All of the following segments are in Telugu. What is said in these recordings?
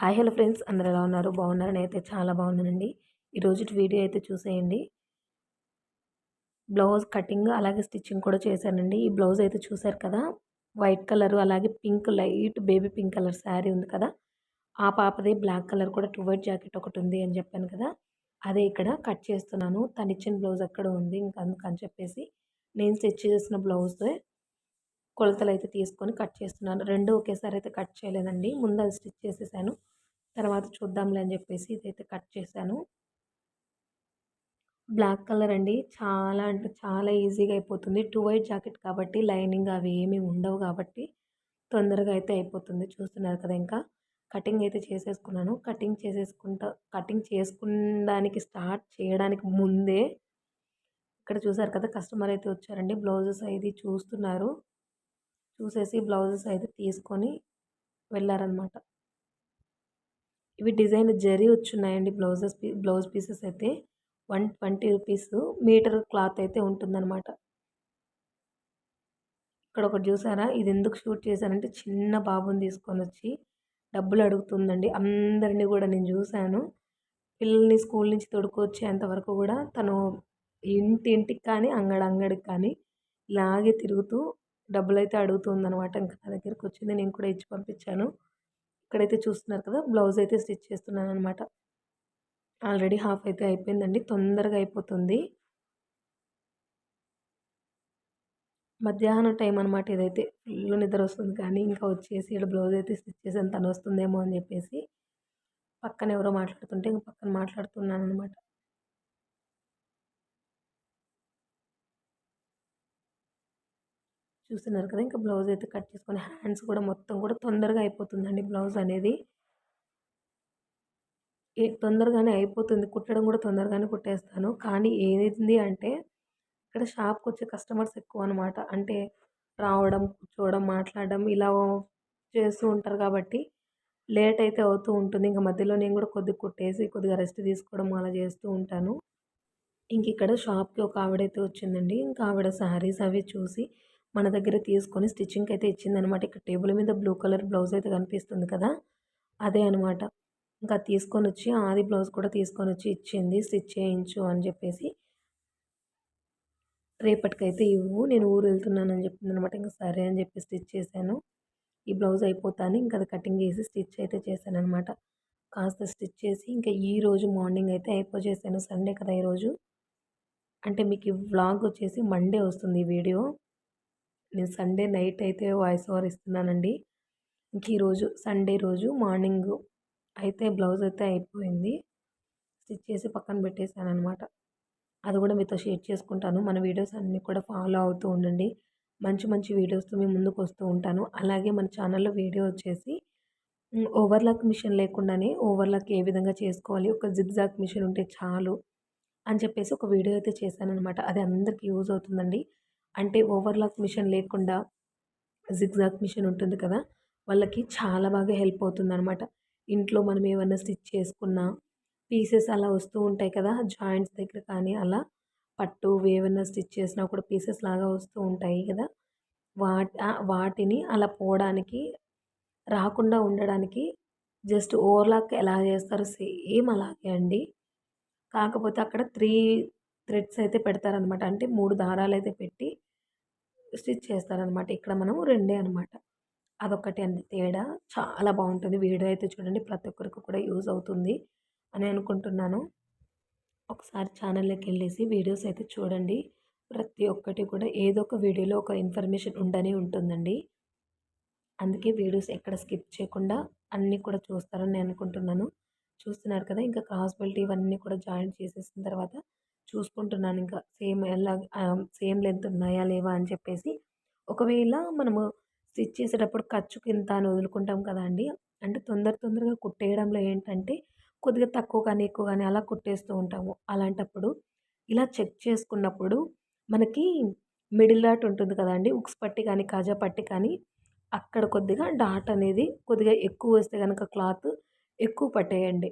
హాయ్ హలో ఫ్రెండ్స్ అందరు ఎలా ఉన్నారు? బాగున్నారు? నేనైతే చాలా బాగున్నానండి. ఈరోజు వీడియో అయితే చూసేయండి. బ్లౌజ్ కటింగ్ అలాగే స్టిచ్చింగ్ కూడా చేశానండి. ఈ బ్లౌజ్ అయితే చూసారు కదా? వైట్ కలర్ అలాగే pink light baby pink colour sari ఉంది కదా? ఆ పాపది బ్లాక్ కలర్ కూడా టూ వైట్ జాకెట్ ఒకటి ఉంది అని చెప్పాను కదా? అదే ఇక్కడ కట్ చేస్తున్నాను. తను ఇచ్చిన బ్లౌజ్ అక్కడ ఉంది? ఇంకా అందుకని చెప్పేసి నేను స్టిచ్ చేసిన బ్లౌజ్తో కొలతలు అయితే తీసుకొని కట్ చేస్తున్నాను. రెండు ఒకేసారి అయితే కట్ చేయలేదండి. ముందు అది స్టిచ్ చేసేసాను. తర్వాత చూద్దాంలే అని చెప్పేసి ఇదైతే కట్ చేశాను. బ్లాక్ కలర్ అండి. చాలా అంటే చాలా ఈజీగా అయిపోతుంది. టూ వైట్ జాకెట్ కాబట్టి లైనింగ్ అవి ఏమీ ఉండవు కాబట్టి తొందరగా అయితే అయిపోతుంది. చూస్తున్నారు కదా ఇంకా. కటింగ్ అయితే చేసేసుకున్నాను. కటింగ్ చేసేసుకుంటా కటింగ్ చేసుకున్నానికి స్టార్ట్ చేయడానికి ముందే ఇక్కడ చూసారు కదా కస్టమర్ అయితే వచ్చారండి. బ్లౌజెస్ అయితే చూస్తున్నారు. చూసేసి బ్లౌజెస్ అయితే తీసుకొని వెళ్ళారనమాట ఇవి డిజైన్ జరీ వచ్చున్నాయండి బ్లౌజెస్ బ్లౌజ్ పీసెస్ అయితే. One twenty rupees. Metre cloth అయితే ఉంటుందన్నమాట. ఇక్కడ ఒకటి చూసారా? ఇది ఎందుకు షూట్ చేశానంటే చిన్న బాబుని తీసుకొని వచ్చి డబ్బులు అడుగుతుందండి. అందరినీ కూడా నేను చూశాను. పిల్లల్ని స్కూల్ నుంచి తొడుకొచ్చేంత వరకు కూడా తను ఇంటి ఇంటికి కానీ అంగడి అంగడికి కానీ ఇలాగే తిరుగుతూ డబ్బులు అయితే అడుగుతుందనమాట ఇంకా నా దగ్గరికి వచ్చింది. నేను కూడా ఇచ్చి పంపించాను. ఇక్కడైతే చూస్తున్నారు కదా బ్లౌజ్ అయితే స్టిచ్ చేస్తున్నాను అనమాట ఆల్రెడీ హాఫ్ అయితే అయిపోయిందండి తొందరగా అయిపోతుంది. మధ్యాహ్నం టైం అనమాట ఇదైతే ఫుల్ నిద్ర వస్తుంది కానీ ఇంకా వచ్చేసి ఇక్కడ బ్లౌజ్ అయితే స్టిచ్ చేసి తను వస్తుందేమో అని చెప్పేసి పక్కన ఎవరో మాట్లాడుతుంటే ఇంకా పక్కన మాట్లాడుతున్నాను అనమాట చూస్తున్నారు కదా ఇంకా బ్లౌజ్ అయితే కట్ చేసుకొని హ్యాండ్స్ కూడా మొత్తం కూడా తొందరగా అయిపోతుందండి బ్లౌజ్ అనేది. తొందరగానే అయిపోతుంది కుట్టడం కూడా తొందరగానే కుట్టేస్తాను. కానీ ఏది అంటే ఇక్కడ షాప్కి వచ్చే కస్టమర్స్ ఎక్కువ అనమాట అంటే రావడం కూర్చోవడం మాట్లాడడం ఇలా చేస్తూ ఉంటారు కాబట్టి లేట్ అయితే అవుతూ ఉంటుంది. ఇంకా మధ్యలో నేను కూడా కొద్దిగా కుట్టేసి కొద్దిగా రెస్ట్ తీసుకోవడం అలా చేస్తూ ఉంటాను. ఇంక ఇక్కడ షాప్కి ఒక ఆవిడైతే వచ్చిందండి. ఇంకా ఆవిడ శారీస్ అవి చూసి మన దగ్గర తీసుకొని స్టిచ్చింగ్కి అయితే ఇచ్చిందనమాట. ఇక్కడ టేబుల్ మీద బ్లూ కలర్ బ్లౌజ్ అయితే కనిపిస్తుంది కదా? అదే అనమాట. ఇంకా తీసుకొని వచ్చి ఆది బ్లౌజ్ కూడా తీసుకొని వచ్చి ఇచ్చింది. స్టిచ్ చేయించు అని చెప్పేసి రేపటికైతే ఇవ్వు నేను ఊరు వెళ్తున్నానని చెప్పింది అనమాట ఇంకా సరే అని చెప్పి స్టిచ్ చేశాను. ఈ బ్లౌజ్ అయిపోతాను ఇంకా అది కటింగ్ చేసి స్టిచ్ అయితే చేశాను అనమాట కాస్త స్టిచ్ చేసి ఇంకా ఈ రోజు మార్నింగ్ అయితే అయిపోచేసాను సండే కదా ఈరోజు అంటే మీకు ఈ వ్లాగ్ వచ్చేసి మండే వస్తుంది ఈ వీడియో. నేను సండే నైట్ అయితే వాయిస్ ఓవర్ ఇస్తున్నానండి. ఇంక ఈరోజు సండే రోజు మార్నింగ్ అయితే బ్లౌజ్ అయితే అయిపోయింది. స్టిచ్ చేసి పక్కన పెట్టేశాను అనమాట అది కూడా మీతో షేర్ చేసుకుంటాను. మన వీడియోస్ అన్నీ కూడా ఫాలో అవుతూ ఉండండి. మంచి మంచి వీడియోస్తో మీ ముందుకు వస్తూ ఉంటాను. అలాగే మన ఛానల్లో వీడియో వచ్చేసి ఓవర్లాక్ మిషన్ లేకుండానే ఓవర్లాక్ ఏ విధంగా చేసుకోవాలి ఒక జిగ్జాక్ మిషన్ ఉంటే చాలు అని చెప్పేసి ఒక వీడియో అయితే చేశాను అనమాట అది అందరికీ యూజ్ అవుతుందండి. అంటే ఓవర్లాక్ మిషన్ లేకుండా జిగ్జాగ్ మిషన్ ఉంటుంది కదా వాళ్ళకి చాలా బాగా హెల్ప్ అవుతుంది అనమాట ఇంట్లో మనం ఏమైనా స్టిచ్ చేసుకున్నా పీసెస్ అలా వస్తూ ఉంటాయి కదా జాయింట్స్ దగ్గర కానీ అలా పట్టు ఏమైనా స్టిచ్ చేసినా కూడా పీసెస్ లాగా వస్తూ ఉంటాయి కదా వాటి వాటిని అలా పోవడానికి రాకుండా ఉండడానికి జస్ట్ ఓవర్లాక్ ఎలా చేస్తారు సేమ్ అలాగే అండి. కాకపోతే అక్కడ త్రీ థ్రెడ్స్ అయితే పెడతారనమాట. అంటే మూడు దారాలు అయితే పెట్టి స్టిచ్ చేస్తారనమాట. ఇక్కడ మనం రెండే అనమాట. అదొకటి అండి. తేడా చాలా బాగుంటుంది. వీడియో అయితే చూడండి. ప్రతి ఒక్కరికి కూడా యూజ్ అవుతుంది అని అనుకుంటున్నాను. ఒకసారి ఛానల్లోకి వెళ్ళేసి వీడియోస్ అయితే చూడండి. ప్రతి ఒక్కటి కూడా ఏదో ఒక వీడియోలో ఒక ఇన్ఫర్మేషన్ ఉండనే ఉంటుందండి. అందుకే వీడియోస్ ఎక్కడ స్కిప్ చేయకుండా అన్నీ కూడా చూస్తారని నేను అనుకుంటున్నాను. చూస్తున్నారు కదా? ఇంకా క్రాస్ బెల్ట్ ఇవన్నీ కూడా జాయిన్ చేసేసిన తర్వాత చూసుకుంటున్నాను ఇంకా. సేమ్ ఎలా సేమ్ లెంత్ ఉన్నాయా లేవా అని చెప్పేసి. ఒకవేళ మనము స్టిచ్ చేసేటప్పుడు ఖర్చుకి కింద అని వదులుకుంటాం కదండి అంటే తొందర తొందరగా కుట్టేయడంలో ఏంటంటే కొద్దిగా తక్కువ కానీ ఎక్కువ కానీ అలా కుట్టేస్తూ ఉంటాము. అలాంటప్పుడు ఇలా చెక్ చేసుకున్నప్పుడు మనకి మిడిల్ డాట్ ఉంటుంది కదండి ఉక్స్ పట్టి కానీ కాజా పట్టి కానీ అక్కడ కొద్దిగా డాట్ అనేది కొద్దిగా ఎక్కువ వస్తే కనుక క్లాత్ ఎక్కువ పట్టేయండి.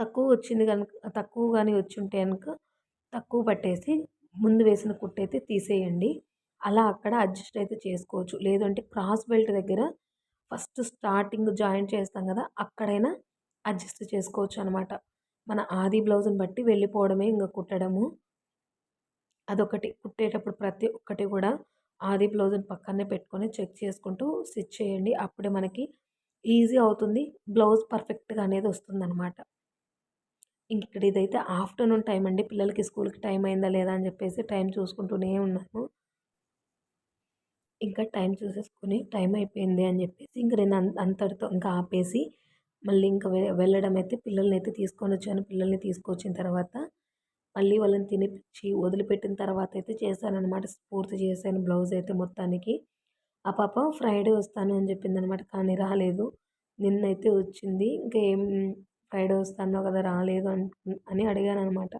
తక్కువ వచ్చింది కనుక తక్కువ కానీ వచ్చి ఉంటే కనుక తక్కువ పట్టేసి ముందు వేసిన కుట్టు అయితే తీసేయండి. అలా అక్కడ అడ్జస్ట్ అయితే చేసుకోవచ్చు. లేదంటే క్రాస్ బెల్ట్ దగ్గర ఫస్ట్ స్టార్టింగ్ జాయింట్ చేస్తాం కదా అక్కడైనా అడ్జస్ట్ చేసుకోవచ్చు అనమాట మన ఆది బ్లౌజ్ని బట్టి వెళ్ళిపోవడమే ఇంకా కుట్టడము. అదొకటి. కుట్టేటప్పుడు ప్రతి ఒక్కటి కూడా ఆది బ్లౌజ్ని పక్కనే పెట్టుకొని చెక్ చేసుకుంటూ స్టిచ్ చేయండి. అప్పుడే మనకి ఈజీ అవుతుంది. బ్లౌజ్ పర్ఫెక్ట్గా అనేది వస్తుంది అనమాట ఇంక ఇక్కడ ఇదైతే ఆఫ్టర్నూన్ టైం అండి. పిల్లలకి స్కూల్కి టైం అయిందా లేదా అని చెప్పేసి టైం చూసుకుంటూనే ఉన్నాను ఇంకా టైం చూసేసుకొని టైం అయిపోయింది అని చెప్పేసి ఇంక నేను అంతటితో ఇంకా ఆపేసి మళ్ళీ ఇంకా వెళ్ళడం అయితే పిల్లల్ని అయితే తీసుకొని వచ్చాను. పిల్లల్ని తీసుకొచ్చిన తర్వాత మళ్ళీ వాళ్ళని తినిపించి వదిలిపెట్టిన తర్వాత అయితే చేశానమాట పూర్తి చేశాను బ్లౌజ్ అయితే మొత్తానికి. ఆ పాప ఫ్రైడే వస్తాను అని చెప్పింది అనమాట కానీ రాలేదు. నిన్నైతే వచ్చింది. ఇంకా ఏం ఫ్రైడే వస్తాను కదా రాలేదు అని అడిగాను అనమాట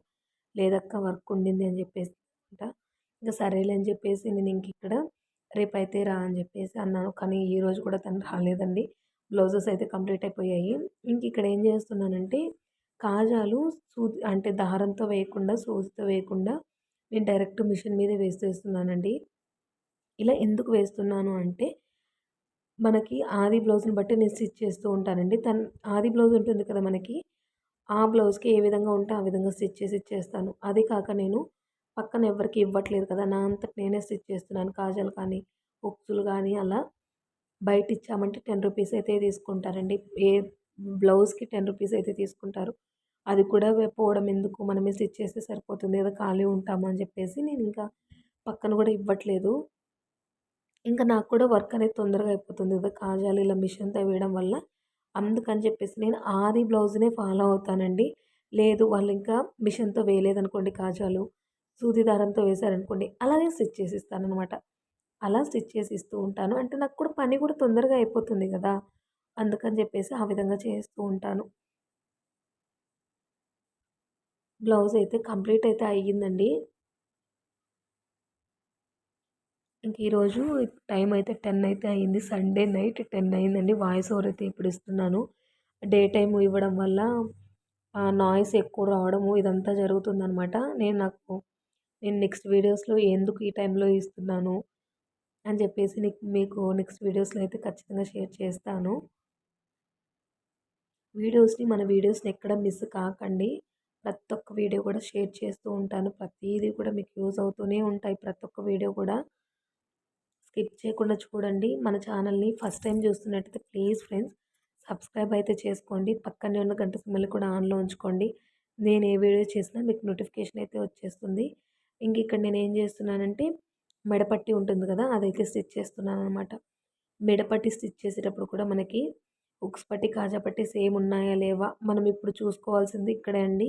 లేదక్క వర్క్ ఉండింది అని చెప్పేసి అంట. ఇంకా సరేలే అని చెప్పేసి నేను ఇంక ఇక్కడ రేపు అయితే రా అని చెప్పేసి అన్నాను. కానీ ఈ రోజు కూడా తను రాలేదండి. బ్లౌజెస్ అయితే కంప్లీట్ అయిపోయాయి. ఇంక ఇక్కడ ఏం చేస్తున్నానంటే కాజాలు సూది అంటే దారంతో వేయకుండా సూదితో వేయకుండా నేను డైరెక్ట్ మిషన్ మీదే వేస్తున్నానండి. ఇలా ఎందుకు వేస్తున్నాను అంటే మనకి ఆది బ్లౌజ్ని బట్టి నేను స్టిచ్ చేస్తూ ఉంటానండి. తన్ ఆది బ్లౌజ్ ఉంటుంది కదా మనకి ఆ బ్లౌజ్కి ఏ విధంగా ఉంటే ఆ విధంగా స్టిచ్ చేసి ఇచ్చేస్తాను. అది కాక నేను పక్కన ఎవరికి ఇవ్వట్లేదు కదా నా అంత నేనే స్టిచ్ చేస్తున్నాను. కాజాలు కానీ ఉక్సులు కానీ అలా బయట ఇచ్చామంటే టెన్ రూపీస్ అయితే తీసుకుంటారండి. ఏ బ్లౌజ్కి టెన్ రూపీస్ అయితే తీసుకుంటారు. అది కూడా పోవడం ఎందుకు? మనమే స్టిచ్ చేస్తే సరిపోతుంది కదా ఖాళీ ఉంటాము అని చెప్పేసి నేను ఇంకా పక్కన కూడా ఇవ్వట్లేదు. ఇంకా నాకు కూడా వర్క్ అనేది తొందరగా అయిపోతుంది. కదా కాజాలు ఇలా మిషన్తో వేయడం వల్ల అందుకని చెప్పేసి నేను ఆది బ్లౌజ్నే ఫాలో అవుతానండి. లేదు వాళ్ళు ఇంకా మిషన్తో వేయలేదనుకోండి కాజాలు సూది దారంతో వేశారనుకోండి అలాగే స్టిచ్ చేసి ఇస్తానమాట అలా స్టిచ్ చేసి ఇస్తూ ఉంటాను. అంటే నాకు కూడా పని కూడా తొందరగా అయిపోతుంది కదా అందుకని చెప్పేసి ఆ విధంగా చేస్తూ ఉంటాను. బ్లౌజ్ అయితే కంప్లీట్ అయితే అయ్యిందండి. ఇంక ఈరోజు టైం అయితే టెన్ అయితే అయింది. సండే నైట్ టెన్ అయిందండి. వాయిస్ ఓవర్ అయితే ఇప్పుడు ఇస్తున్నాను. డే టైం ఇవ్వడం వల్ల నాయిస్ ఎక్కువ రావడము ఇదంతా జరుగుతుందనమాట నేను నాకు నేను నెక్స్ట్ వీడియోస్లో ఎందుకు ఈ టైంలో ఇస్తున్నాను అని చెప్పేసి నీకు మీకు నెక్స్ట్ వీడియోస్లో అయితే ఖచ్చితంగా షేర్ చేస్తాను. వీడియోస్ని మన వీడియోస్ని ఎక్కడ మిస్ కాకండి. ప్రతి ఒక్క వీడియో కూడా షేర్ చేస్తూ ఉంటాను. ప్రతిదీ కూడా మీకు యూజ్ అవుతూనే ఉంటాయి. ప్రతి ఒక్క వీడియో కూడా స్కిప్ చేయకుండా చూడండి. మన ఛానల్ని ఫస్ట్ టైం చూస్తున్నట్టయితే ప్లీజ్ ఫ్రెండ్స్ సబ్స్క్రైబ్ అయితే చేసుకోండి. పక్కనే ఉన్న గంట సిమ్మల్ని కూడా ఆన్లో ఉంచుకోండి. నేను ఏ వీడియో చేసినా మీకు నోటిఫికేషన్ అయితే వచ్చేస్తుంది. ఇంక ఇక్కడ నేను ఏం చేస్తున్నానంటే మెడపట్టి ఉంటుంది కదా అదైతే స్టిచ్ చేస్తున్నాను అనమాట మెడపట్టి స్టిచ్ చేసేటప్పుడు కూడా మనకి ఉక్స్ పట్టి కాజా పట్టి సేమ్ ఉన్నాయా లేవా మనం ఇప్పుడు చూసుకోవాల్సింది ఇక్కడే అండి.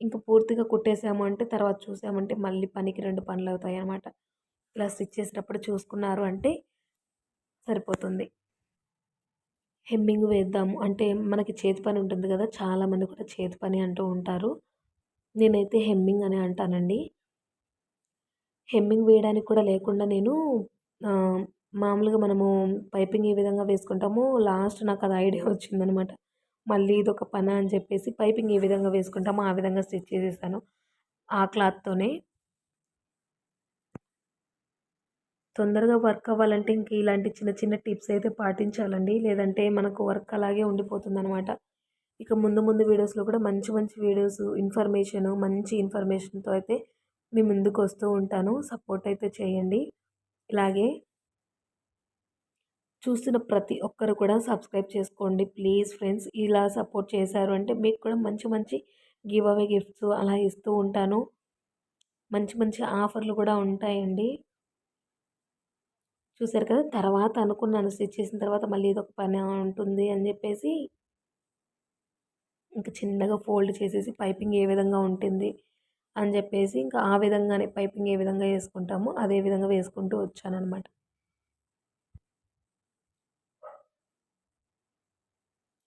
ఇంకా పూర్తిగా కుట్టేసాము అంటే తర్వాత చూసామంటే మళ్ళీ పనికి రెండు పనులు అవుతాయి అన్నమాట ఇలా స్టిచ్ చేసేటప్పుడు చూసుకున్నారు అంటే సరిపోతుంది. హెమ్మింగ్ వేద్దాము అంటే మనకి చేతి పని ఉంటుంది కదా చాలామంది కూడా చేతి పని అంటూ ఉంటారు. నేనైతే హెమ్మింగ్ అని అంటానండి. హెమ్మింగ్ వేయడానికి కూడా లేకుండా నేను మామూలుగా మనము పైపింగ్ ఏ విధంగా వేసుకుంటామో లాస్ట్ నాకు అది ఐడియా వచ్చిందనమాట. మళ్ళీ ఇదొక పని అని చెప్పేసి పైపింగ్ ఏ విధంగా వేసుకుంటామో ఆ విధంగా స్టిచ్ చేసేసాను. ఆ క్లాత్తోనే. తొందరగా వర్క్ అవ్వాలంటే ఇంక ఇలాంటి చిన్న చిన్న టిప్స్ అయితే పాటించాలండి. లేదంటే మనకు వర్క్ అలాగే ఉండిపోతుంది అనమాట ఇక ముందు ముందు వీడియోస్లో కూడా మంచి మంచి వీడియోస్ ఇన్ఫర్మేషన్ మంచి ఇన్ఫర్మేషన్తో అయితే మీ ముందుకు వస్తూ ఉంటాను. సపోర్ట్ అయితే చేయండి. ఇలాగే చూస్తున్న ప్రతి ఒక్కరు కూడా సబ్స్క్రైబ్ చేసుకోండి ప్లీజ్ ఫ్రెండ్స్. ఇలా సపోర్ట్ చేశారు అంటే మీకు కూడా మంచి మంచి గివ్ అవే గిఫ్ట్స్ అలా ఇస్తూ ఉంటాను. మంచి మంచి ఆఫర్లు కూడా ఉంటాయండి. చూసారు కదా తర్వాత అనుకున్నాను స్టిచ్ చేసిన తర్వాత మళ్ళీ ఇదొక పని ఉంటుంది అని చెప్పేసి ఇంకా చిన్నగా ఫోల్డ్ చేసేసి పైపింగ్ ఏ విధంగా ఉంటుంది అని చెప్పేసి ఇంకా ఆ విధంగానే పైపింగ్ ఏ విధంగా వేసుకుంటామో అదే విధంగా వేసుకుంటూ వచ్చానమాట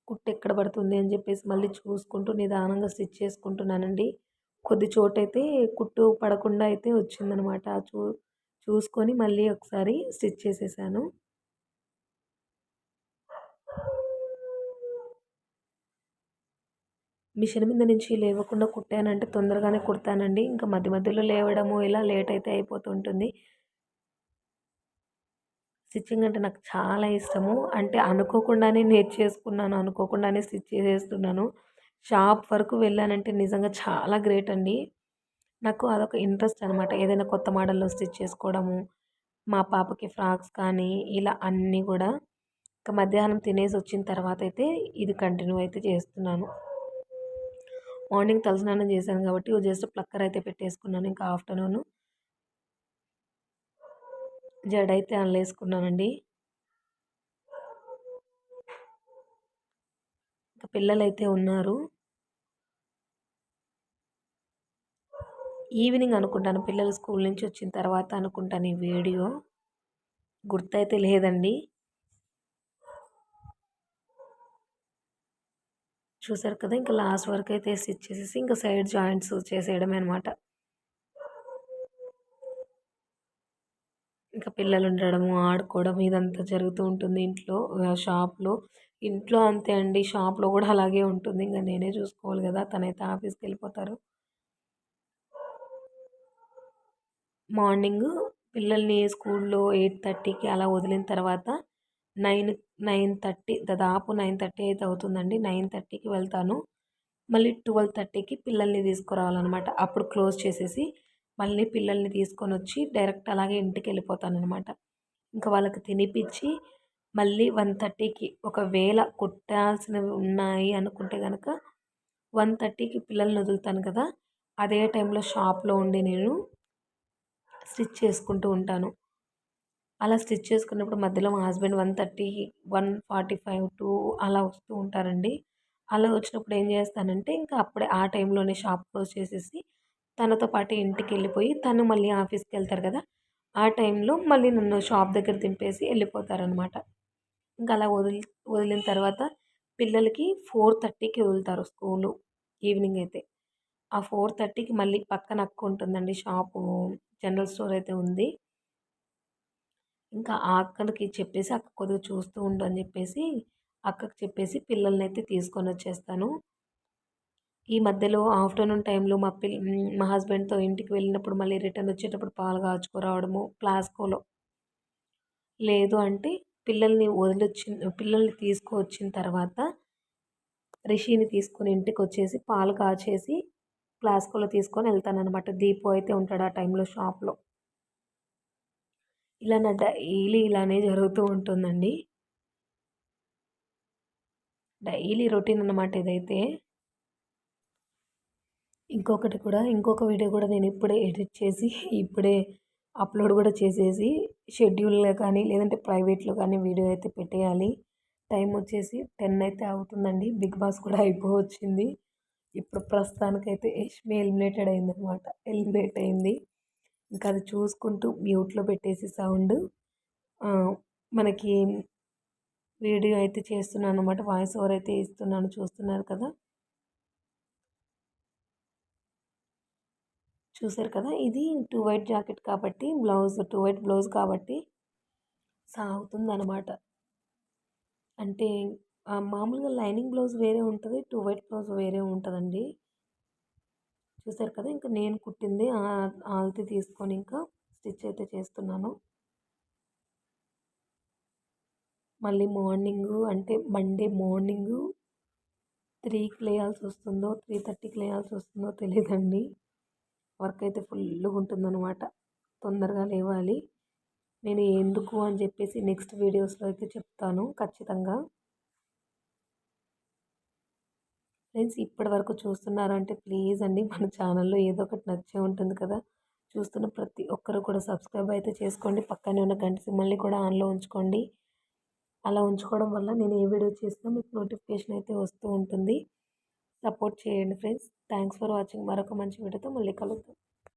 కుట్టు ఎక్కడ పడుతుంది అని చెప్పేసి మళ్ళీ చూసుకుంటూ నిదానంగా స్టిచ్ చేసుకుంటున్నానండి. కొద్ది చోటైతే కుట్టు పడకుండా అయితే వచ్చిందనమాట చూ చూసుకొని మళ్ళీ ఒకసారి స్టిచ్ చేసేసాను. మిషన్ మీద నుంచి లేవకుండా కుట్టానంటే తొందరగానే కుడతానండి. ఇంకా మధ్య మధ్యలో లేవడము ఇలా లేట్ అయితే అయిపోతుంటుంది. స్టిచ్చింగ్ అంటే నాకు చాలా ఇష్టము. అంటే అనుకోకుండానే నేర్చేసుకున్నాను అనుకోకుండానే స్టిచ్ చేసేస్తున్నాను. షాప్ వరకు వెళ్ళానంటే నిజంగా చాలా గ్రేట్ అండి. నాకు అదొక ఇంట్రెస్ట్ అనమాట. ఏదైనా కొత్త మోడల్లో స్టిచ్ చేసుకోవడము మా పాపకి ఫ్రాక్స్ కానీ ఇలా అన్నీ కూడా ఇంకా మధ్యాహ్నం తినేసి వచ్చిన తర్వాత అయితే ఇది కంటిన్యూ అయితే చేస్తున్నాను. మార్నింగ్ తలస్నానం చేశాను కాబట్టి జస్ట్ ప్లక్కర్ అయితే పెట్టేసుకున్నాను. ఇంకా ఆఫ్టర్నూన్ జడ అయితే అల్లేసుకున్నానండి. ఇంకా పిల్లలైతే ఉన్నారు. ఈవినింగ్ అనుకుంటాను. పిల్లలు స్కూల్ నుంచి వచ్చిన తర్వాత అనుకుంటాను ఈ వీడియో. గుర్తయితే లేదండి. చూసారు కదా ఇంకా లాస్ట్ వరకు అయితే స్టిచ్ చేసేసి ఇంకా సైడ్ జాయింట్స్ చేసేయడమే అనమాట ఇంకా పిల్లలు ఉండడము ఆడుకోవడం ఇదంతా జరుగుతూ ఉంటుంది ఇంట్లో షాప్లో. ఇంట్లో అంతే అండి షాప్లో కూడా అలాగే ఉంటుంది. ఇంకా నేనే చూసుకోవాలి కదా తనైతే ఆఫీస్కి వెళ్ళిపోతారు. మార్నింగ్ పిల్లల్ని స్కూల్లో ఎయిట్ థర్టీకి అలా వదిలిన తర్వాత నైన్ నైన్ థర్టీ దాదాపు నైన్ థర్టీ అయితే అవుతుందండి. నైన్ థర్టీకి వెళ్తాను. మళ్ళీ ట్వెల్వ్ థర్టీకి పిల్లల్ని తీసుకురావాలన్నమాట. అప్పుడు క్లోజ్ చేసేసి మళ్ళీ పిల్లల్ని తీసుకొని వచ్చి డైరెక్ట్ అలాగే ఇంటికి వెళ్ళిపోతాను అనమాట ఇంకా వాళ్ళకి తినిపించి మళ్ళీ వన్ థర్టీకి ఒకవేళ కుట్టాల్సినవి ఉన్నాయి అనుకుంటే కనుక వన్ థర్టీకి పిల్లల్ని వదులుతాను కదా అదే టైంలో షాప్లో ఉండి నేను స్టిచ్ చేసుకుంటూ ఉంటాను. అలా స్టిచ్ చేసుకున్నప్పుడు మధ్యలో మా husband one thirty one forty five two అలా వస్తూ ఉంటారండి. అలా వచ్చినప్పుడు ఏం చేస్తానంటే ఇంకా అప్పుడే ఆ టైంలోనే షాప్ క్లోజ్ చేసేసి తనతో పాటు ఇంటికి వెళ్ళిపోయి తను మళ్ళీ ఆఫీస్కి వెళ్తారు కదా ఆ టైంలో మళ్ళీ నన్ను షాప్ దగ్గర దింపేసి వెళ్ళిపోతారనమాట. ఇంకా అలా వదిలి వదిలిన తర్వాత పిల్లలకి ఫోర్ థర్టీకి వదులుతారు స్కూలు ఈవినింగ్ అయితే. ఆ ఫోర్ థర్టీకి మళ్ళీ పక్కన అక్క ఉంటుందండి షాపు జనరల్ స్టోర్ అయితే ఉంది. ఇంకా ఆ అక్కడికి చెప్పేసి అక్క కొద్దిగా చూస్తూ ఉండు అని చెప్పేసి అక్కకి చెప్పేసి పిల్లల్ని అయితే తీసుకొని వచ్చేస్తాను. ఈ మధ్యలో ఆఫ్టర్నూన్ టైంలో మా పిల్ మా హస్బెండ్తో ఇంటికి వెళ్ళినప్పుడు మళ్ళీ రిటర్న్ వచ్చేటప్పుడు పాలు కాచుకురావడము ప్లాస్కోలో లేదు అంటే పిల్లల్ని వదిలొచ్చిన పిల్లల్ని తీసుకువచ్చిన తర్వాత రిషిని తీసుకొని ఇంటికి వచ్చేసి పాలు కాచేసి ఫ్లాస్కోలో తీసుకొని వెళ్తానమాట దీపం దీపు అయితే ఉంటాడు ఆ టైంలో షాప్లో. ఇలా నా డైలీ ఇలానే జరుగుతూ ఉంటుందండి. డైలీ రొటీన్ అనమాట ఇదైతే. ఇంకొకటి కూడా ఇంకొక వీడియో కూడా నేను ఇప్పుడే ఎడిట్ చేసి ఇప్పుడే అప్లోడ్ కూడా చేసేసి షెడ్యూల్లో కానీ లేదంటే ప్రైవేట్లో కానీ వీడియో అయితే పెట్టేయాలి. టైం వచ్చేసి టెన్ అయితే అవుతుందండి. బిగ్ బాస్ కూడా అయిపోవచ్చింది. ఇప్పుడు ప్రస్తుతానికైతే యష్మి ఎలిమినేటెడ్ అయిందనమాట ఎలిమినేట్ అయింది. ఇంకా అది చూసుకుంటూ మ్యూట్లో పెట్టేసి సౌండ్. మనకి వీడియో అయితే చేస్తున్నాను అనమాట వాయిస్ ఓవర్ అయితే ఇస్తున్నాను. చూస్తున్నారు కదా? చూసారు కదా? ఇది టూ వైట్ జాకెట్ కాబట్టి బ్లౌజ్ టూ వైట్ బ్లౌజ్ కాబట్టి సాగుతుంది అనమాట అంటే మామూలుగా లైనింగ్ బ్లౌజ్ వేరే ఉంటుంది టూ వైట్ బ్లౌజ్ వేరే ఉంటుందండి. చూసారు కదా ఇంకా నేను కుట్టింది ఆల్తి తీసుకొని ఇంకా స్టిచ్ అయితే చేస్తున్నాను. మళ్ళీ మార్నింగ్ అంటే మండే మార్నింగ్ త్రీకి లేయాల్సి వస్తుందో త్రీ థర్టీకి లేయాల్సి వస్తుందో తెలియదండి వర్క్ అయితే ఫుల్గా ఉంటుందన్నమాట తొందరగా లేవాలి. నేను ఎందుకు అని చెప్పేసి నెక్స్ట్ వీడియోస్లో అయితే చెప్తాను ఖచ్చితంగా. ఫ్రెండ్స్ ఇప్పటి వరకు చూస్తున్నారంటే ప్లీజ్ అండి మన ఛానల్లో ఏదో ఒకటి నచ్చే ఉంటుంది కదా. చూస్తున్న ప్రతి ఒక్కరు కూడా సబ్స్క్రైబ్ అయితే చేసుకోండి. పక్కనే ఉన్న గంట సిమ్మల్ని కూడా ఆన్లో ఉంచుకోండి. అలా ఉంచుకోవడం వల్ల నేను ఏ వీడియో చేసినా మీకు నోటిఫికేషన్ అయితే వస్తూ ఉంటుంది. సపోర్ట్ చేయండి ఫ్రెండ్స్. Thanks for watching. మరొక మంచి వీడియోతో మళ్ళీ కలుద్దాం.